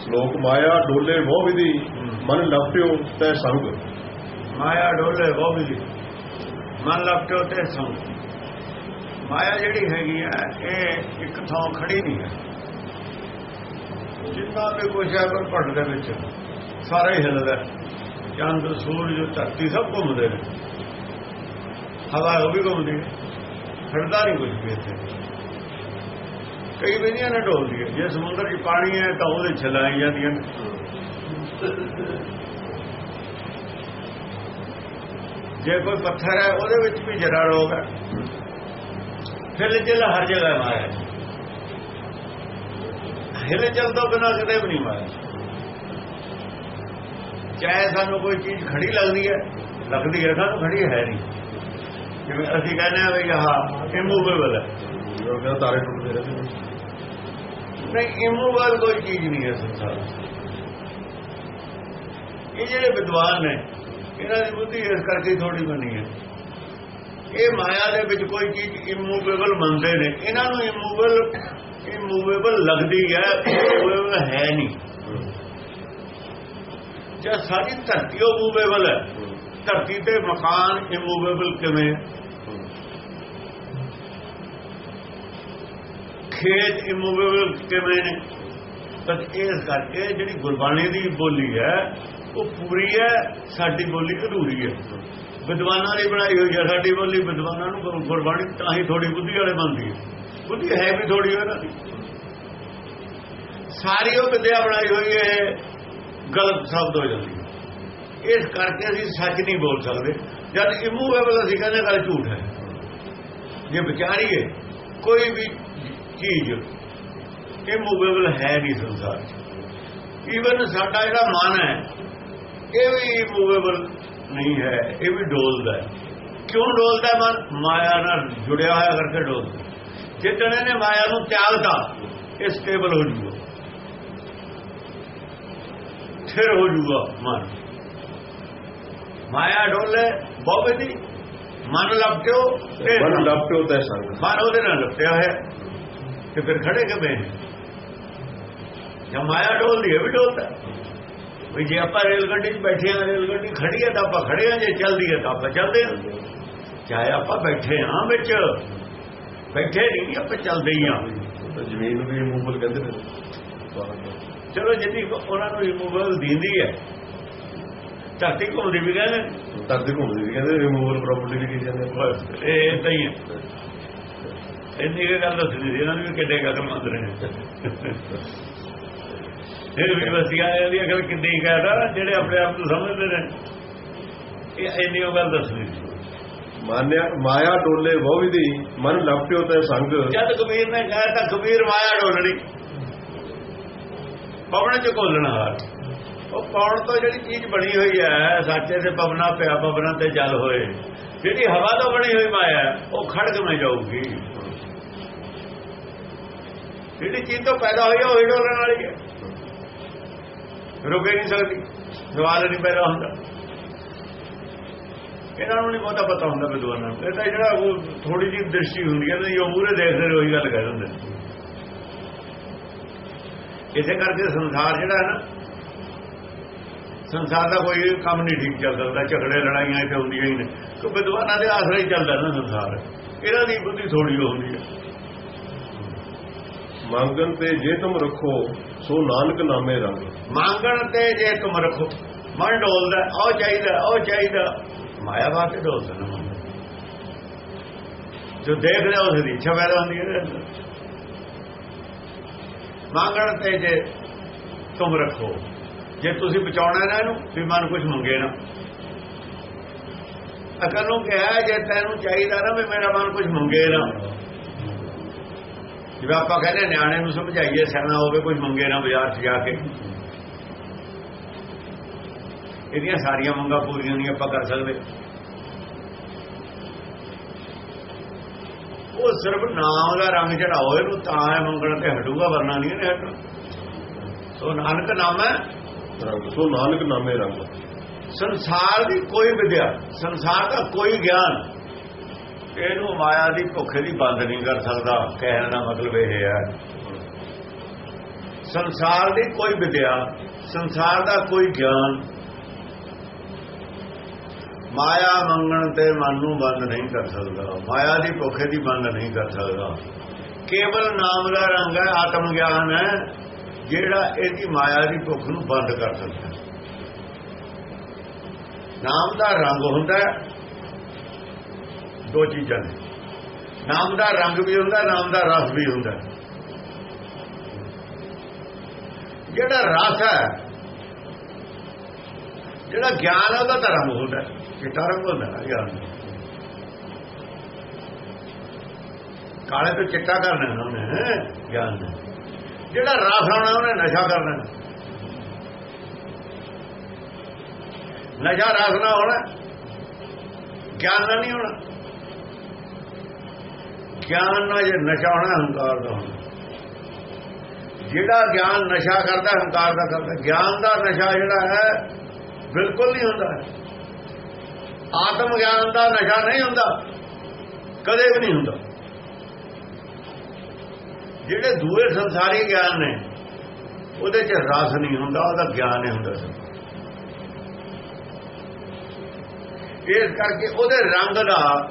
ਸ਼ਲੋਕ ਮਾਇਆ ਡੋਲੇ ਬਹੁ ਵਿਧੀ ਮਨ ਲਪਟਿਓ ਤੈ ਸੰਗ ਮਾਇਆ ਡੋਲੇ ਉਹ ਵੀ ਮਨ ਲਪਟੋ ਤੇ ਸੌ ਮਾਇਆ ਜਿਹੜੀ ਹੈਗੀ ਆ ਇਹ ਇੱਕ ਥਾਂ ਖੜੀ ਨਹੀਂ ਹੈ। ਜਿੰਨਾ ਵੀ ਕੁਛ ਹੈ ਪਰ ਪੜ ਦੇ ਵਿੱਚ ਸਾਰਾ ਹੀ ਹਿਲਦਾ। ਚੰਦ ਸੂਰਜ ਧਰਤੀ ਸਭ ਘੁੰਮਦੇ ਨੇ। ਹਵਾ ਉਹ ਵੀ ਘੁੰਮਦੀ ਹੈ। ਖੜਦਾ ਨਹੀਂ ਕੁਝ ਵੀ ਇੱਥੇ। ਕਈ ਵਿਧੀਆਂ ਨਾਲ ਡੋਲਦੀ ਹੈ ਜੇ ਸਮੁੰਦਰ 'ਚ ਪਾਣੀ ਹੈ ਤਾਂ ਉਹਦੇ ਛਲਾਈ ਜਾਂਦੀਆਂ ਨੇ। ਜੇ ਕੋਈ ਪੱਥਰ ਹੈ ਉਹਦੇ ਵਿੱਚ ਵੀ ਜਰਾ ਰੋਗ ਹੈ। ਹਿਲ ਜਲ ਹਰ ਜਗ੍ਹਾ ਮਾਇਆ ਹੈ। ਹਿਲ ਜਲ ਤੋਂ ਬਿਨਾਂ ਕਿਤੇ ਵੀ ਨਹੀਂ ਮਾਇਆ ਚਾਹੇ ਸਾਨੂੰ ਕੋਈ ਚੀਜ਼ ਖੜੀ ਲੱਗਦੀ ਹੈ ਲੱਗਦੀ ਹੈ ਸਾਨੂੰ ਖੜੀ ਹੈ ਨਹੀਂ। ਜਿਵੇਂ ਅਸੀਂ ਕਹਿੰਦੇ ਆ ਵੀ ਆਹ ਇਮੂਵੇਬਲ ਹੈ। ਉਹ ਕਹਿੰਦਾ ਤਾਰੇ ਟੁੱਟਦੇ ਰਹਿੰਦੇ ਨੇ। ਨਹੀਂ ਇਮੂਵੇਬਲ ਕੋਈ ਚੀਜ਼ ਨਹੀਂ ਹੈ ਸੰਸਾਰ ਇਹ ਜਿਹੜੇ ਵਿਦਵਾਨ ਨੇ, ਇਹਨਾਂ ਦੀ ਬੁੱਧੀ ਇਸ ਕਰਕੇ ਥੋੜੀ ਬਣੀ ਹੈ। ਇਹ ਮਾਇਆ ਦੇ ਵਿੱਚ ਕੋਈ ਚੀਜ਼ ਇਮੂਵੇਬਲ ਮੰਨਦੇ ਨੇ। ਇਹਨਾਂ ਨੂੰ ਇਮੂਵੇਬਲ ਇਮੂਵੇਬਲ ਲੱਗਦੀ ਹੈ ਇਮੂਵੇਬਲ ਹੈ ਨਹੀਂ। ਜੇ ਸਾਰੀ ਧਰਤੀ ਉਹ ਮੂਵੇਬਲ ਹੈ। ਧਰਤੀ ਤੇ ਮਕਾਨ ਇਮੂਵੇਬਲ ਕਿਵੇਂ ਹੈ? ਖੇਤ ਇਮੂਵੇਬਲ ਕਿਵੇਂ ਨੇ। ਤਾਂ ਇਸ ਕਰਕੇ ਜਿਹੜੀ ਗੁਰਬਾਣੀ ਦੀ ਬੋਲੀ ਹੈ, ਉਹ ਪੂਰੀ ਹੈ, ਸਾਡੀ ਬੋਲੀ ਅਧੂਰੀ ਹੈ। ਵਿਦਵਾਨਾਂ ਨੇ ਬਣਾਈ ਹੋਈ ਹੈ ਸਾਡੀ ਬੋਲੀ, ਵਿਦਵਾਨਾਂ ਨੂੰ ਗੁਰ- ਗੁਰਬਾਣੀ ਤਾਂ ਹੀ ਥੋੜੀ ਬੁੱਧੀ ਵਾਲੇ ਬਣਦੀ ਹੈ। ਬੁੱਧੀ ਹੈ ਵੀ ਥੋੜੀ ਇਹਨਾਂ ਦੀ ਸਾਰੀ ਉਹ ਵਿਦਿਆ ਬਣਾਈ ਹੋਈ ਹੈ, ਗਲਤ ਸ਼ਬਦ ਹੋ ਜਾਂਦੀ ਹੈ। ਇਸ ਕਰਕੇ ਅਸੀਂ ਸੱਚ ਨਹੀਂ ਬੋਲ ਸਕਦੇ। ਜਦ ਇਮੂਵੇਬਲ ਅਸੀਂ ਕਹਿੰਦੇ ਗੱਲ ਝੂਠ ਹੈ। ਜੇ ਵਿਚਾਰੀਏ ਕੋਈ ਵੀ ਚੀਜ਼ ਇਮੂਵੇਬਲ ਹੈ ਨਹੀਂ ਸੰਸਾਰ 'ਚ ਈਵਨ ਸਾਡਾ ਜਿਹੜਾ ਮਨ ਹੈ ਇਹ ਵੀ ਇਮੂਵੇਬਲ ਨਹੀਂ ਹੈ ਇਹ ਵੀ ਡੋਲਦਾ ਹੈ ਕਿਉਂ ਡੋਲਦਾ ਹੈ ਮਨ ਮਾਇਆ ਨਾਲ ਜੁੜਿਆ ਹੋਇਆ ਕਰਕੇ ਡੋਲਦਾ ਜਿੱਦਣ ਇਹਨੇ ਮਾਇਆ ਨੂੰ ਤਿਆਗਤਾ ਇਹ ਸਟੇਬਲ ਹੋ ਜੂਗਾ ਫਿਰ ਹੋ ਜੂਗਾ ਮਨ ਮਾਇਆ ਡੋਲੇ ਬਹੁਤ ਦੀ ਮਨ ਲਪਟਿਓ ਤੇ ਮਨ ਲਪਟਿਓ ਤੈ ਸੰਗ ਮਨ ਉਹਦੇ ਨਾਲ ਲਪਟਿਆ ਹੋਇਆ ਤੇ ਫਿਰ ਖੜੇ ਕਿਵੇਂ? ਜਦ ਮਾਇਆ ਡੋਲਦੀ ਹੈ ਵੀ ਡੋਲਦਾ। ਵੀ ਜੇ ਆਪਾਂ ਰੇਲ ਗੱਡੀ 'ਚ ਬੈਠੇ ਆ ਰੇਲ ਗੱਡੀ ਖੜੀ ਹੈ ਤਾਂ ਆਪਾਂ ਖੜੇ ਆ ਜੇ ਚੱਲਦੀ ਹੈ ਤਾਂ ਆਪਾਂ ਚੱਲਦੇ ਆ ਚਾਹੇ ਆਪਾਂ ਬੈਠੇ ਆ ਵਿੱਚ ਬੈਠੇ ਨਹੀਂ ਆਪਾਂ ਚੱਲਦੇ ਹੀ ਆ ਤਾਂ ਜ਼ਮੀਨ ਨੂੰ ਵੀ ਰਿਮੂਵਲ ਕਹਿੰਦੇ ਨੇ। ਚਲੋ ਜਿੱਦੀ ਉਹਨਾਂ ਨੂੰ ਰਿਮੂਵਲ ਦਿੰਦੀ ਹੈ। ਧਰਤੀ ਘੁੰਮਦੀ ਵੀ ਕਹਿੰਦੇ ਤਰਦੇ ਘੁੰਮਦੇ ਵੀ ਕਹਿੰਦੇ ਰਿਮੂਵਲ ਪ੍ਰਾਪਰਟੀ ਵੀ ਕਹੀ ਜਾਂਦੇ ਨੇ। ਬਸ ਇਹ ਏਦਾਂ ਹੀ ਹੈ। ਇੰਨੀ ਕੁ ਗੱਲ ਦੱਸਦੀ ਸੀ ਇਹਨਾਂ ਨੂੰ ਵੀ ਕਿੱਡੇ ਗੱਲ ਮੰਦ ਰਹੇ ਇਹ ਵੀ ਵਸੀਆ ਇਹਦੀ ਅਗਲ ਕਿੰਨੀ ਕਹਦਾ ਜਿਹੜੇ ਆਪਣੇ ਆਪ ਨੂੰ ਸਮਝਦੇ ਨੇ। ਇਹ ਇੰਨੀ ਉਹ ਗੱਲ ਦੱਸਦੀ ਸੀ। ਮਾਨਿਆ ਮਾਇਆ ਡੋਲੇ ਬਹੁ ਵਿਧੀ ਮਨ ਲਪਟਿਓ ਤੈ ਸੰਗ। ਜਦ ਕਬੀਰ ਨੇ ਕਿਹਾ ਤਾਂ ਕਬੀਰ ਮਾਇਆ ਡੋਲਣੀ। ਪਵਨ ਚ ਘੋਲਣਾ ਉਹ ਪੌਣ ਤੋਂ ਜਿਹੜੀ ਚੀਜ਼ ਬਣੀ ਹੋਈ ਹੈ ਸਾਚੇ ਤੇ ਪਵਨਾ ਪਿਆ ਪਵਨਾ ਤੇ ਜਲ ਹੋਏ। ਜਿਹੜੀ ਹਵਾ ਤੋਂ ਬਣੀ ਹੋਈ ਮਾਇਆ ਉਹ ਖੜਕ ਮੈਂ ਜਾਊਗੀ। ਜਿਹੜੀ ਚੀਜ਼ ਤੋਂ ਪੈਦਾ ਹੋਈ ਹੈ ਉਹ ਹੀ ਡੋਲਣ ਵਾਲੀ ਹੈ ਰੁਕੇ ਨਹੀਂ ਸਕਦੀ, ਸਵਾਲ ਨਹੀਂ ਪੈਦਾ ਹੁੰਦਾ। ਇਹਨਾਂ ਨੂੰ ਨਹੀਂ ਬਹੁਤਾ ਪਤਾ ਹੁੰਦਾ ਵਿਦਵਾਨਾਂ ਨੂੰ। ਇਹ ਤਾਂ ਜਿਹੜਾ ਉਹ ਥੋੜੀ ਜਿਹੀ ਦ੍ਰਿਸ਼ਟੀ ਹੁੰਦੀ ਹੈ ਨਾ ਉਹ ਮੂਰੇ ਦੇਖਦੇ ਨੇ ਉਹੀ ਗੱਲ ਕਹਿ ਦਿੰਦੇ। ਇਸੇ ਕਰਕੇ ਸੰਸਾਰ ਜਿਹੜਾ ਹੈ ਨਾ, ਸੰਸਾਰ ਦਾ ਕੋਈ ਕੰਮ ਨਹੀਂ ਠੀਕ ਚੱਲਦਾ ਹੁੰਦਾ ਝਗੜੇ, ਲੜਾਈਆਂ ਇੱਥੇ ਹੁੰਦੀਆਂ ਹੀ ਨੇ। ਕਿ ਵਿਦਵਾਨਾਂ ਦੇ ਆਸਰੇ ਹੀ ਚੱਲਦਾ ਨਾ ਸੰਸਾਰ। ਇਹਨਾਂ ਦੀ ਬੁੱਧੀ ਥੋੜੀ ਹੁੰਦੀ ਹੈ ਮੰਗਣ ਤੇ ਜੇ ਤੁਮ ਰੱਖੋ, ਸੋ ਨਾਨਕ ਨਾਮੇ ਰੰਗ। ਮੰਗਣ ਤੇ ਜੇ ਤੁਮ ਰੱਖੋ, ਮਨ ਡੋਲਦਾ, ਉਹ ਚਾਹੀਦਾ ਉਹ ਚਾਹੀਦਾ। ਮਾਇਆ ਬਾਤੇ ਡੋਲਦਾ ਨਾ ਜੋ ਦੇਖ ਰਿਹਾ ਉਸ ਦੀ ਇੱਛਾ ਪੈਦਾ ਹੁੰਦੀ ਹੈ ਮੰਗਣ ਤੇ ਜੇ ਤੁਮ ਰੱਖੋ, ਜੇ ਤੁਸੀਂ ਬਚਾਉਣਾ ਨਾ ਇਹਨੂੰ, ਵੀ ਮਨ ਕੁਝ ਮੰਗੇ ਨਾ। ਅਕਲ ਨੂੰ ਕਿਹਾ, ਜੇ ਤੈਨੂੰ ਚਾਹੀਦਾ ਨਾ ਵੀ ਮੇਰਾ ਮਨ ਕੁਝ ਮੰਗੇ ਨਾ। ਜਿਵੇਂ ਆਪਾਂ ਕਹਿੰਦੇ ਨਿਆਣੇ ਨੂੰ ਸਮਝਾਈਏ ਸਿਆਣਾ ਹੋਵੇ ਕੁਝ ਮੰਗੇ ਨਾ ਬਾਜ਼ਾਰ 'ਚ ਜਾ ਕੇ। ਇਹਦੀਆਂ ਸਾਰੀਆਂ ਮੰਗਾਂ ਪੂਰੀਆਂ ਨਹੀਂ ਆਪਾਂ ਕਰ ਸਕਦੇ। ਉਹ ਸਿਰਫ ਨਾਮ ਦਾ ਰੰਗ ਚੜਾਓ ਇਹਨੂੰ ਤਾਂ ਇਹ ਮੰਗਣ ਤੇ ਹਟੂਗਾ ਵਰਨਾ ਨਹੀਂ ਇਹਨੇ ਹਟਣਾ। ਸੋ ਨਾਨਕ ਨਾਮ ਹੈ। ਸੋ ਨਾਨਕ ਨਾਮੇ ਰੰਗ। ਸੰਸਾਰ ਦੀ ਕੋਈ ਵਿਦਿਆ ਸੰਸਾਰ ਦਾ ਕੋਈ ਗਿਆਨ ਇਹਨੂੰ ਮਾਇਆ ਦੀ ਭੁੱਖ ਦੀ ਬੰਦ ਨਹੀਂ ਕਰ ਸਕਦਾ, ਕਹਿਣ ਦਾ ਮਤਲਬ ਇਹ ਹੈ। ਸੰਸਾਰ ਦੀ ਕੋਈ ਵਿਦਿਆ, ਸੰਸਾਰ ਦਾ ਕੋਈ ਗਿਆਨ ਮਾਇਆ ਮੰਗਣ ਤੇ ਮਨ ਨੂੰ ਬੰਦ ਨਹੀਂ ਕਰ ਸਕਦਾ। ਮਾਇਆ ਦੀ ਭੁੱਖੇ ਦੀ ਬੰਦ ਨਹੀਂ ਕਰ ਸਕਦਾ। ਕੇਵਲ ਨਾਮ ਦਾ ਰੰਗ ਹੈ, ਆਤਮ ਗਿਆਨ ਹੈ, ਜਿਹੜਾ ਇਹਦੀ ਮਾਇਆ ਦੀ ਭੁੱਖ ਨੂੰ ਬੰਦ ਕਰ ਸਕਦਾ। ਨਾਮ ਦਾ ਰੰਗ ਹੁੰਦਾ ਦੋ ਚੀਜ਼ਾਂ ਨੇ। ਨਾਮ ਦਾ ਰੰਗ ਵੀ ਹੁੰਦਾ, ਨਾਮ ਦਾ ਰਸ ਵੀ ਹੁੰਦਾ। ਜਿਹੜਾ ਰਸ ਹੈ, ਜਿਹੜਾ ਗਿਆਨ ਹੈ, ਉਹਦਾ ਤਾਂ ਰੰਗ ਹੁੰਦਾ ਚਿੱਟਾ ਰੰਗ ਹੁੰਦਾ ਗਿਆਨ ਕਾਲੇ ਤੋਂ ਚਿੱਟਾ ਕਰਨਾ ਨਾ ਉਹਨੇ ਗਿਆਨ ਨੇ ਜਿਹੜਾ ਰਸ ਆਉਣਾ, ਉਹਨੇ ਨਸ਼ਾ ਕਰਨਾ ਨਸ਼ਾ ਰਸ ਨਾ ਹੋਣਾ, ਗਿਆਨ ਨਾਲ ਨਹੀਂ ਹੋਣਾ। ਗਿਆਨ ਨਾਲ ਜੇ ਨਸ਼ਾ ਹੋਣਾ, ਹੰਕਾਰ ਦਾ ਹੋਣਾ। ਜਿਹੜਾ ਗਿਆਨ ਨਸ਼ਾ ਕਰਦਾ, ਹੰਕਾਰ ਦਾ ਕਰਦਾ। ਗਿਆਨ ਦਾ ਨਸ਼ਾ ਜਿਹੜਾ ਹੈ, ਬਿਲਕੁਲ ਨਹੀਂ ਹੁੰਦਾ। ਆਤਮ ਗਿਆਨ ਦਾ ਨਸ਼ਾ ਨਹੀਂ ਹੁੰਦਾ। ਕਦੇ ਵੀ ਨਹੀਂ ਹੁੰਦਾ। ਜਿਹੜੇ ਦੂਏ ਸੰਸਾਰੀ ਗਿਆਨ ਨੇ, ਉਹਦੇ 'ਚ ਰਸ ਨਹੀਂ ਹੁੰਦਾ, ਉਹਦਾ ਗਿਆਨ ਹੀ ਹੁੰਦਾ। ਸੀ ਇਸ ਕਰਕੇ ਉਹਦੇ ਰੰਗ ਦਾ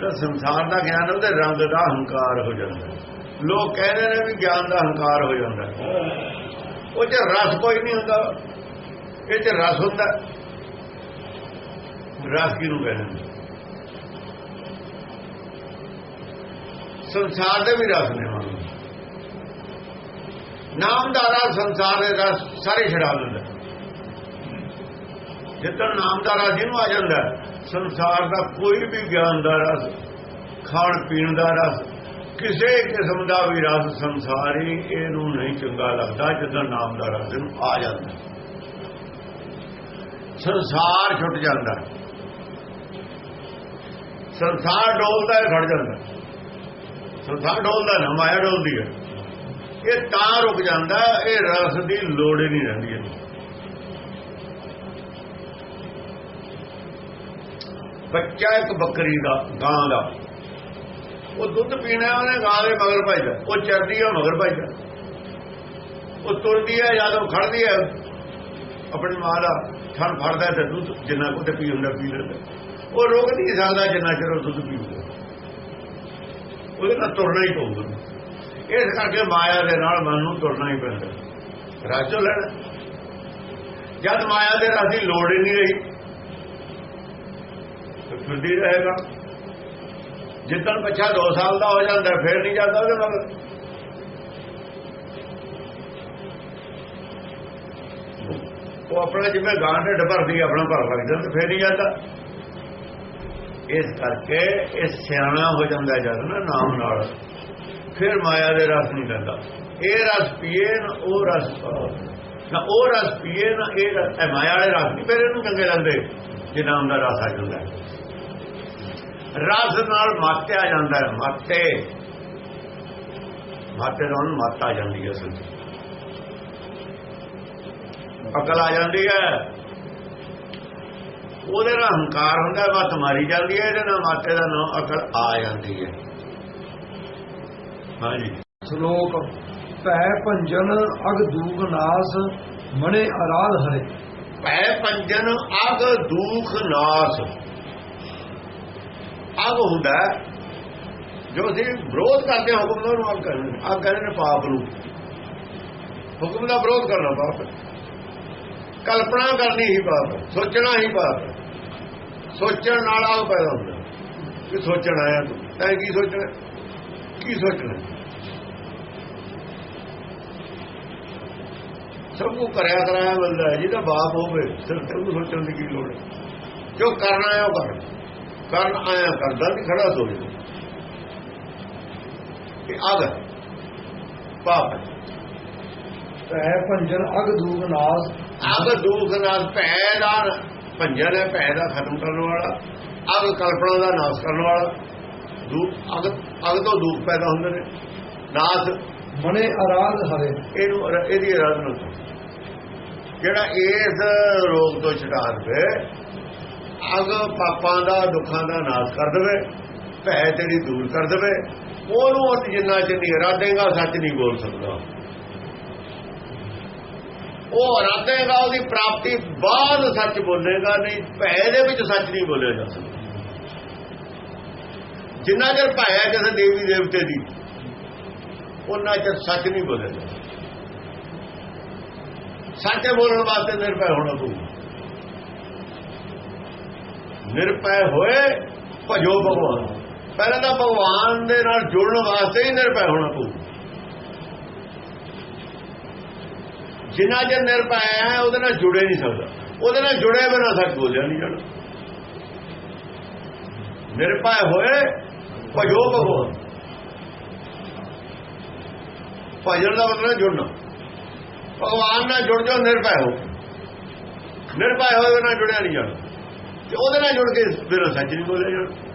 ਜਿਹੜਾ ਸੰਸਾਰ ਦਾ ਗਿਆਨ ਉਹਦੇ ਰੰਗ ਦਾ ਹੰਕਾਰ ਹੋ ਜਾਂਦਾ ਹੈ। ਲੋਕ ਕਹਿੰਦੇ ਨੇ ਵੀ ਗਿਆਨ ਦਾ ਹੰਕਾਰ ਹੋ ਜਾਂਦਾ ਉਹ 'ਚ ਰਸ ਕੋਈ ਨਹੀਂ ਹੁੰਦਾ। ਇਹ 'ਚ ਰਸ ਹੁੰਦਾ ਰਸ ਕਿਹਨੂੰ ਕਹਿੰਦੇ ਨੇ? ਸੰਸਾਰ ਦੇ ਵੀ ਰਸ ਨੇ ਉਹਨਾਂ ਨੂੰ ਨਾਮ ਦਾ ਰਸ, ਸੰਸਾਰ ਦੇ ਰਸ ਸਾਰੇ ਛਡਾ ਦਿੰਦਾ ਜਿੱਦਣ ਨਾਮ ਦਾ ਰਸ ਜਿਹਨੂੰ ਆ ਜਾਂਦਾ ਸੰਸਾਰ ਦਾ ਕੋਈ ਵੀ ਗਿਆਨ ਦਾ ਰਸ, ਖਾਣ ਪੀਣ ਦਾ ਰਸ, ਕਿਸੇ ਕਿਸਮ ਦਾ ਵੀ ਰਸ ਸੰਸਾਰੀ ਇਹਨੂੰ ਨਹੀਂ ਚੰਗਾ ਲੱਗਦਾ ਜਦੋਂ ਨਾਮ ਦਾ ਰਸ ਇਹਨੂੰ ਆ ਜਾਂਦਾ। ਸੰਸਾਰ ਛੁੱਟ ਜਾਂਦਾ। ਸੰਸਾਰ ਡੋਲਦਾ ਹੈ, ਖੜ ਜਾਂਦਾ। ਸੰਸਾਰ ਡੋਲਦਾ ਨਾ, ਮਾਇਆ ਡੋਲਦੀ ਹੈ। ਇਹ ਤਾਂ ਰੁਕ ਜਾਂਦਾ, ਇਹ ਰਸ ਦੀ ਲੋੜ ਹੀ ਨਹੀਂ ਰਹਿੰਦੀ ਇਹਨੂੰ। ਬੱਚਾ ਇੱਕ ਬੱਕਰੀ ਦਾ, ਗਾਂ ਦਾ। ਉਹ ਦੁੱਧ ਪੀਣਾ ਉਹਨੇ ਗਾਂ ਦੇ ਮਗਰ ਭਜਦਾ ਉਹ ਚਰਦੀ ਹੈ ਮਗਰ ਭਜਦਾ ਉਹ ਤੁਰਦੀ ਹੈ ਜਦੋਂ ਖੜਦੀ ਹੈ। ਆਪਣੀ ਮਾਂ ਦਾ ਥਣ ਫੜਦਾ ਤੇ ਦੁੱਧ ਜਿੰਨਾ ਕੁ ਤੇ ਪੀ ਹੁੰਦਾ ਪੀ ਲੈਂਦਾ। ਉਹ ਰੁਕ ਨਹੀਂ ਸਕਦਾ ਜਿੰਨਾ ਚਿਰ ਉਹ ਦੁੱਧ ਪੀਊਗਾ। ਉਹਦੇ ਨਾਲ ਤੁਰਨਾ ਹੀ ਪਊਗਾ। ਇਸ ਕਰਕੇ ਮਾਇਆ ਦੇ ਨਾਲ ਮਨ ਨੂੰ ਤੁਰਨਾ ਹੀ ਪੈਂਦਾ। ਰਾਜੋ ਲੈਣਾ। ਜਦ ਮਾਇਆ ਦੇ ਰਸ ਦੀ ਲੋੜ ਹੀ ਨਹੀਂ ਰਹੀ ਤਾਂ ਰਹੇਗਾ। ਜਿੱਦਣ ਬੱਚਾ 2 ਸਾਲ ਦਾ ਹੋ ਜਾਂਦਾ, ਫਿਰ ਨਹੀਂ ਜਾਂਦਾ ਉਹਦੇ ਨਾਲ ਉਹ ਆਪਣਾ ਜਿਵੇਂ ਗਾਂ ਢਿੱਡ ਭਰਦੀ ਆਪਣਾ ਭਰ ਲੱਗਦਾ ਤੇ ਫਿਰ ਨਹੀਂ ਜਾਂਦਾ। ਇਸ ਕਰਕੇ ਇਹ ਸਿਆਣਾ ਹੋ ਜਾਂਦਾ ਜਦ ਨਾ ਨਾਮ ਨਾਲ। ਫਿਰ ਮਾਇਆ ਦੇ ਰਸ ਨਹੀਂ ਲੈਂਦਾ ਇਹ ਰਸ ਪੀਏ ਨਾ ਉਹ ਰਸ ਨਾ ਉਹ ਰਸ ਪੀਏ ਨਾ ਇਹ ਮਾਇਆ ਵਾਲੇ ਰਸ ਨਹੀਂ, ਫਿਰ ਇਹਨੂੰ ਚੰਗੇ ਲੱਗਦੇ, ਜੇ ਨਾਮ ਦਾ ਰਸ ਆ ਜਾਂਦਾ। ਰਸ ਨਾਲ ਮਾਤਿਆ ਜਾਂਦਾ ਹੈ ਮਾਤੇ। ਮਾਤੇ ਨਾਲ ਮਾਤਾ ਆ ਜਾਂਦੀ ਹੈ ਅਸਲ 'ਚ। ਅਕਲ ਆ ਜਾਂਦੀ ਹੈ। ਉਹਦੇ ਨਾਲ ਹੰਕਾਰ ਹੁੰਦਾ ਬਸ ਮਾਰੀ ਜਾਂਦੀ ਹੈ ਇਹਦੇ ਨਾਲ ਮਾਤੇ ਦਾ ਨਾਮ ਅਕਲ ਆ ਜਾਂਦੀ ਹੈ। ਹਾਂਜੀ। ਸ਼ਲੋਕ ਭੈ ਭੰਜਨ ਅਗ ਦੂਖ ਨਾਸ ਮਣੇ ਅਰਾਧ ਹਰੇ। ਭੈ ਪੰਜਨ ਅਗ ਦੁਖ ਨਾਸ। ਅਗ ਹੁੰਦਾ ਜੋ ਅਸੀਂ ਵਿਰੋਧ ਕਰਦੇ ਹਾਂ ਹੁਕਮ ਦਾ ਉਹਨੂੰ ਅਗ ਕਹਿੰਦੇ ਨੇ ਅਗ ਕਹਿੰਦੇ ਨੇ ਪਾਪ ਨੂੰ। ਹੁਕਮ ਦਾ ਵਿਰੋਧ ਕਰਨਾ ਪਾਪ। ਕਲਪਨਾ ਕਰਨੀ ਹੀ ਪਾਪ, ਸੋਚਣਾ ਹੀ ਪਾਪ। ਸੋਚਣ ਨਾਲ ਆਗ ਪੈਦਾ ਹੁੰਦਾ ਕਿ ਸੋਚਣ ਆਇਆ ਤੂੰ। ਤੈਂ ਕੀ ਸੋਚਣਾ? ਕੀ ਸੋਚਣਾ? ਸਭ ਨੂੰ ਕਰਿਆ ਕਰਾਇਆ ਬੰਦਾ ਜਿਹਦਾ ਬਾਪ ਹੋਵੇ, ਸਿਰ ਤੇ ਸੋਚਣ ਦੀ ਕੀ ਲੋੜ ਹੈ? ਜੋ ਕਰਨਾ ਹੈ ਉਹ ਕਰਨਾ। ਕਰਨ ਆਇਆ ਕਰਦਾ ਨਹੀਂ ਖੜਾ ਸੋਚ ਇਹ ਆਗ ਪਾਪ ਹੈ। ਭੈ ਭੰਜਨ ਅਗ ਦੂਖ ਨਾਸ। ਅਗ ਦੁੱਖ ਨਾਲ ਭੈ ਦਾ ਭੰਜਨ ਹੈ ਭੈ ਦਾ ਖਤਮ ਕਰਨ ਵਾਲਾ ਅਗ ਕਲਪਨਾ ਦਾ ਨਾਸ਼ ਕਰਨ ਵਾਲਾ। ਦੁੱਖ ਅਗ ਅਗ ਤੋਂ ਦੁੱਖ ਪੈਦਾ ਹੁੰਦੇ ਨੇ। ਨਾਸ਼ ਮਣੇ ਅਰਾਧ ਹਰੇ। ਇਹਨੂੰ ਇਹਦੀ ਆਰਾਧਨਾ। ਜਿਹੜਾ ਇਸ ਰੋਗ ਤੋਂ ਛੁਡਾ ਦੇਵੇ ਅਗ ਪਾਪਾਂ ਦਾ, ਦੁੱਖਾਂ ਦਾ ਨਾਸ਼ ਕਰ ਦੇਵੇ, ਭੈ ਤੇਰੀ ਦੂਰ ਕਰ ਦੇਵੇ। ਉਹਨੂੰ ਉਹ ਜਿੰਨਾ ਚਿਰ ਨਹੀਂ ਇਰਾਦੇਗਾ, ਸੱਚ ਨਹੀਂ ਬੋਲ ਸਕਦਾ। ਉਹ ਰਾਤੇਗਾ ਉਹਦੀ ਪ੍ਰਾਪਤੀ ਬਾਅਦ ਸੱਚ ਬੋਲੇਗਾ ਨਹੀਂ, ਭੈ ਦੇ ਵਿੱਚ ਸੱਚ ਨਹੀਂ ਬੋਲਿਆ ਜਾ ਸਕਦਾ। ਜਿੰਨਾ ਚਿਰ ਭੈ ਹੈ ਕਿਸੇ ਦੇਵੀ ਦੇਵਤੇ ਦੀ, ਉਹਨਾਂ ਚਿਰ ਸੱਚ ਨਹੀਂ ਬੋਲਿਆ ਜਾ ਸੱਚ ਬੋਲਣ ਵਾਸਤੇ ਨਿਰਭੈ ਹੋਣਾ ਪਊਗਾ। ਨਿਰਭੈ ਹੋਏ ਭਜੋ ਭਗਵਾਨ। ਪਹਿਲਾਂ ਤਾਂ ਭਗਵਾਨ ਦੇ ਨਾਲ ਜੁੜਨ ਵਾਸਤੇ ਹੀ ਨਿਰਭੈ ਹੋਣਾ ਪਊ। ਜਿੰਨਾ ਜੇ ਨਿਰਭੈ ਹੈ, ਉਹਦੇ ਨਾਲ ਜੁੜੇ ਨਹੀਂ ਸਕਦਾ। ਉਹਦੇ ਨਾਲ ਜੁੜੇ ਬਿਨਾ ਸੱਚ ਬੋਲਿਆ ਨਹੀਂ ਜਾਣਾ। ਨਿਰਭੈ ਹੋਏ ਭਜੋ ਭਗਵਾਨ। ਭਜਨ ਦਾ ਮਤਲਬ ਜੁੜਨਾ। ਭਗਵਾਨ ਨਾਲ ਜੁੜ ਜਾਓ ਨਿਰਭੈ ਹੋ। ਨਿਰਭੈ ਹੋਏ ਬਿਨਾ ਜੁੜਿਆ ਨਹੀਂ ਜਾਣਾ। ਤੇ ਉਹਦੇ ਨਾਲ ਜੁੜ ਕੇ ਫਿਰ ਸੱਚ ਨਹੀਂ ਬੋਲਿਆ ਜਾਣਾ।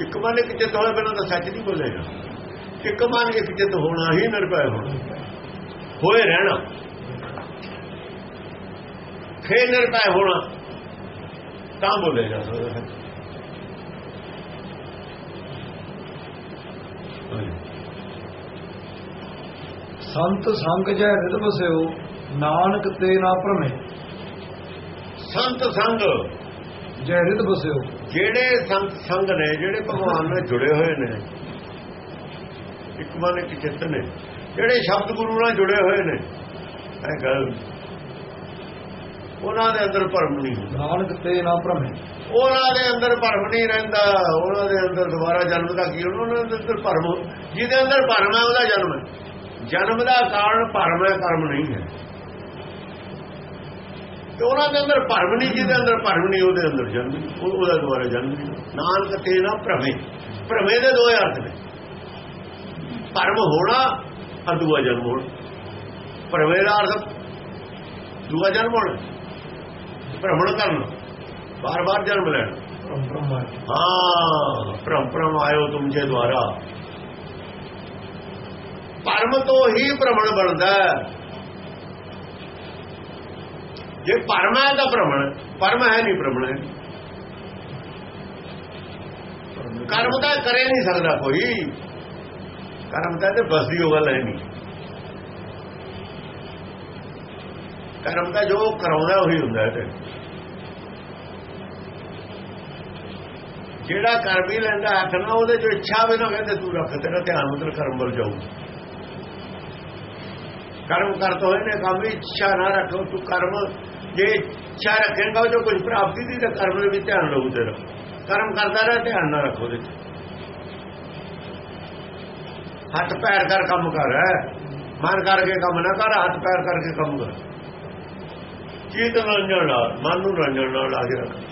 ਇੱਕ ਮਨ ਇੱਕ ਚਿੱਤ ਹੋਣਾ ਬਿਨਾਂ ਤਾਂ ਸੱਚ ਨਹੀਂ ਜਾਣਾ। ਇੱਕ ਮਨ ਇੱਕ ਚਿੱਤ ਹੋਣਾ ਹੀ ਨਿਰਭੈ ਹੋਣਾ। ਹੋਏ ਰਹਿਣਾ। ਫੇਰ ਨਿਰਭੈ ਹੋਣਾ। ਤਾਂ ਬੋਲਿਆ ਜਾ ਸਕਦਾ ਹੈ। ਸੰਤ ਸੰਗ ਜੈ ਰਿਦ ਬਸਿਓ ਨਾਨਕ ਤੇ ਨਾ ਭਰਮੇ। ਸੰਤ ਸੰਗ। ਜੈ ਰਿਦ ਬਸਿਓ। ਜਿਹੜੇ ਸੰਤ ਸੰਗ ਨੇ ਜਿਹੜੇ ਭਗਵਾਨ ਨਾਲ ਜੁੜੇ ਹੋਏ ਨੇ ਇੱਕ ਮਨ ਇੱਕ ਚਿੱਤ ਨੇ ਜਿਹੜੇ ਸ਼ਬਦ ਗੁਰੂ ਨਾਲ ਜੁੜੇ ਹੋਏ ਨੇ ਇਹ ਗੱਲ ਉਹਨਾਂ ਦੇ ਅੰਦਰ ਭਰਮ ਨਹੀਂ ਨਾਨਕ ਤੇ ਨਾ ਭਰਮੇ ਉਹਨਾਂ ਦੇ ਅੰਦਰ ਭਰਮ ਨਹੀਂ ਰਹਿੰਦਾ। ਉਹਨਾਂ ਦੇ ਅੰਦਰ ਦੁਬਾਰਾ ਜਨਮ ਦਾ ਕੀ ਉਹਨਾਂ ਦੇ ਅੰਦਰ ਭਰਮ ਜਿਹਦੇ ਅੰਦਰ ਭਰਮ ਹੈ ਉਹਦਾ ਜਨਮ ਹੈ। ਜਨਮ ਦਾ ਕਾਰਨ ਭਰਮ ਹੈ ਕਰਮ ਨਹੀਂ ਹੈ। ਤੇ ਉਹਨਾਂ ਦੇ ਅੰਦਰ ਭਰਮ ਨਹੀਂ ਜਿਹਦੇ ਅੰਦਰ ਭਰਮ ਨਹੀਂ ਉਹਦੇ ਅੰਦਰ ਜਨਮ ਉਹਦਾ ਦੁਬਾਰਾ ਜਨਮ ਨਾਨਕ ਤੇ ਨਾ ਭਰਮੇ। ਭਰਮੇ ਦੇ ਦੋ ਅਰਥ ਨੇ। ਭਰਮ ਹੋਣਾ ਦੂਆ ਜਨਮ ਹੋਣਾ। ਭਰਮੇ ਦਾ ਅਰਥ ਦੂਆ ਜਨਮ ਹੋਣਾ। ਭ੍ਰਮਣ ਕਰਨਾ। ਬਾਰ-ਬਾਰ ਜਨਮ ਲੈਣਾ। ਹਾਂ ਭ੍ਰਮ ਆਇਓ ਤੁਮचे ਦੁਆਰਾ। ਭਰਮ ਤੋਂ ਹੀ ਭ੍ਰਮਣ ਬਣਦਾ। ਜੇ ਭਰਮ ਹੈ ਤਾਂ ਭ੍ਰਮਣ ਭਰਮ ਹੈ ਨਹੀਂ ਭ੍ਰਮਣ ਹੈ। ਕਰਮ ਤਾਂ ਕਰੇ ਨਹੀਂ ਸਕਦਾ ਕੋਈ। ਕਰਮ ਤਾਂ ਤੇ ਬਸਦੀ ਉਹ ਗੱਲ ਹੈ ਨਹੀਂ। ਕਰਮ ਤਾਂ ਜੋ ਕਰਾਉਂਦਾ ਉਹੀ ਹੁੰਦਾ ਹੈ ਤੇ ਜਿਹੜਾ ਕਰ ਹੀ ਲੈਂਦਾ ਹੱਥ ਨਾਲ, ਉਹਦੇ ਚ ਇੱਛਾ ਹੋਵੇ ਨਾ ਕਹਿੰਦੇ ਤੂੰ ਰੱਖ, ਤੇਰਾ ਧਿਆਨ ਉਧਰ ਕਰਮ ਵੱਲ ਜਾਊ। ਕਰਮ ਕਰਤੋ ਹੋਏ ਨੇ ਕੰਮ ਵੀ ਇੱਛਾ ਨਾ ਰੱਖੋ, ਤੂੰ ਕਰਮ, ਜੇ ਇੱਛਾ ਰੱਖੇਗਾ ਉਹ ਜੋ ਕੁਝ ਪ੍ਰਾਪਤੀ ਦੀ, ਤਾਂ ਕਰਮ ਦੇ ਵਿੱਚ ਧਿਆਨ ਰਹੂ ਤੇਰਾ। ਕਰਮ ਕਰਦਾ ਰਹਿ, ਧਿਆਨ ਨਾ ਰੱਖੋ ਉਹਦੇ ਹੱਥ ਪੈਰ ਕਰ ਕੰਮ ਕਰ ਮਨ ਕਰਕੇ ਕੰਮ ਨਾ ਕਰ, ਹੱਥ ਪੈਰ ਕਰਕੇ ਕੰਮ ਕਰ। ਚੀਤ ਰੰਜਣ ਨਾਲ, ਮਨ ਨੂੰ ਰੰਜਣ ਨਾਲ ਲਾ ਕੇ ਰੱਖ।